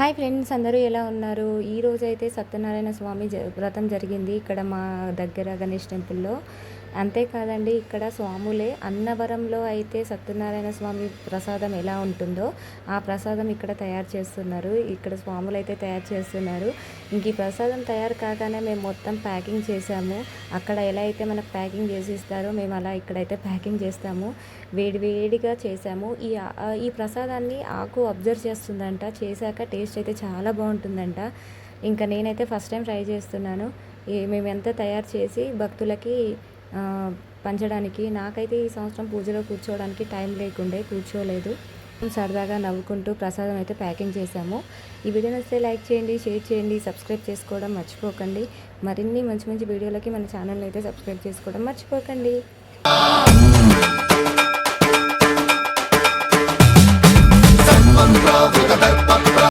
Hi friends అందరూ ఎలా ఉన్నారు? ఈ రోజైతే సత్యనారాయణ స్వామి జ వ్రతం జరిగింది ఇక్కడ మా దగ్గర గణేష్ టెంపుల్లో. అంతేకాదండి ఇక్కడ స్వాములే అన్నవరంలో అయితే సత్యనారాయణ స్వామి ప్రసాదం ఎలా ఉంటుందో ఆ ప్రసాదం ఇక్కడ తయారు చేస్తున్నారు. ఇక్కడ స్వాములు అయితే తయారు చేస్తున్నారు. ఇంక ఈ ప్రసాదం తయారు కాగానే మేము మొత్తం ప్యాకింగ్ చేసాము. అక్కడ ఎలా అయితే మనకు ప్యాకింగ్ చేసి ఇస్తారో మేము అలా ఇక్కడైతే ప్యాకింగ్ చేస్తాము. వేడి వేడిగా చేసాము. ఈ ఈ ప్రసాదాన్ని ఆకు అబ్జర్వ్ చేస్తుందంట. చేశాక టేస్ట్ అయితే చాలా బాగుంటుందంట. ఇంకా నేనైతే ఫస్ట్ టైం ట్రై చేస్తున్నాను. ఈ మేము ఎంత తయారు చేసి భక్తులకి పంచడానికి నాకైతే ఈ సంవత్సరం పూజలో కూర్చోవడానికి టైం లేకుండే కూర్చోలేదు. సరదాగా నవ్వుకుంటూ ప్రసాదం అయితే ప్యాకింగ్ చేశాము. ఈ వీడియో నచ్చితే లైక్ చేయండి షేర్ చేయండి సబ్స్క్రైబ్ చేసుకోవడం మర్చిపోకండి. మరిన్ని మంచి మంచి వీడియోలకి మన ఛానల్ అయితే సబ్స్క్రైబ్ చేసుకోవడం మర్చిపోకండి.